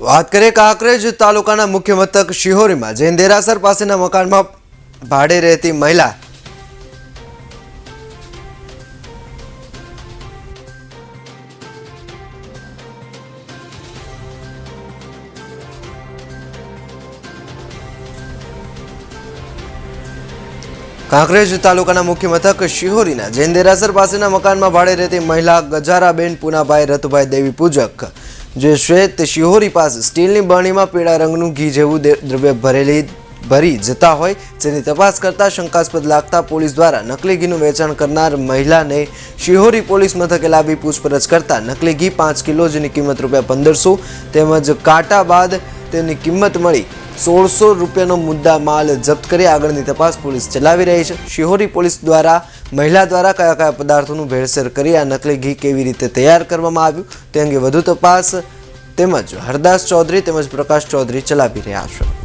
વાત કરીએ કાંકરેજ તાલુકાના મુખ્ય મથક શિહોરીમાં. જૈન દેરાસર પાસેના મકાનમાં ભાડે રહેતી મહિલા કાંકરેજ તાલુકાના મુખ્ય મથક શિહોરીના. જૈન દેરાસર પાસેના મકાનમાં ભાડે રહેતી મહિલા ગજારાબેન પુનાભાઈ રતુભાઈ દેવી પૂજક જે શ્વેત શિહોરી પાસે સ્ટીલની બરણીમાં પીળા રંગનું ઘી જેવું દ્રવ્ય ભરેલી ભરી જતા હોય, જેની તપાસ કરતા શંકાસ્પદ લાગતા પોલીસ દ્વારા નકલી ઘીનું વેચાણ કરનાર મહિલાને શિહોરી પોલીસ મથકે લાવી પૂછપરછ કરતા નકલી ઘી પાંચ કિલો, જેની કિંમત રૂપિયા પંદરસો, તેમજ કાંટા બાદ તેની કિંમત મળી સોળસો રૂપિયાનો મુદ્દા માલ જપ્ત કરી આગળની તપાસ પોલીસ ચલાવી રહી છે. શિહોરી પોલીસ દ્વારા, મહિલા દ્વારા કયા કયા પદાર્થોનું ભેળસેળ કરી આ નકલી ઘી કેવી રીતે તૈયાર કરવામાં આવ્યું તે અંગે વધુ તપાસ તેમજ હરદાસ ચૌધરી તેમજ પ્રકાશ ચૌધરી ચલાવી રહ્યા છે.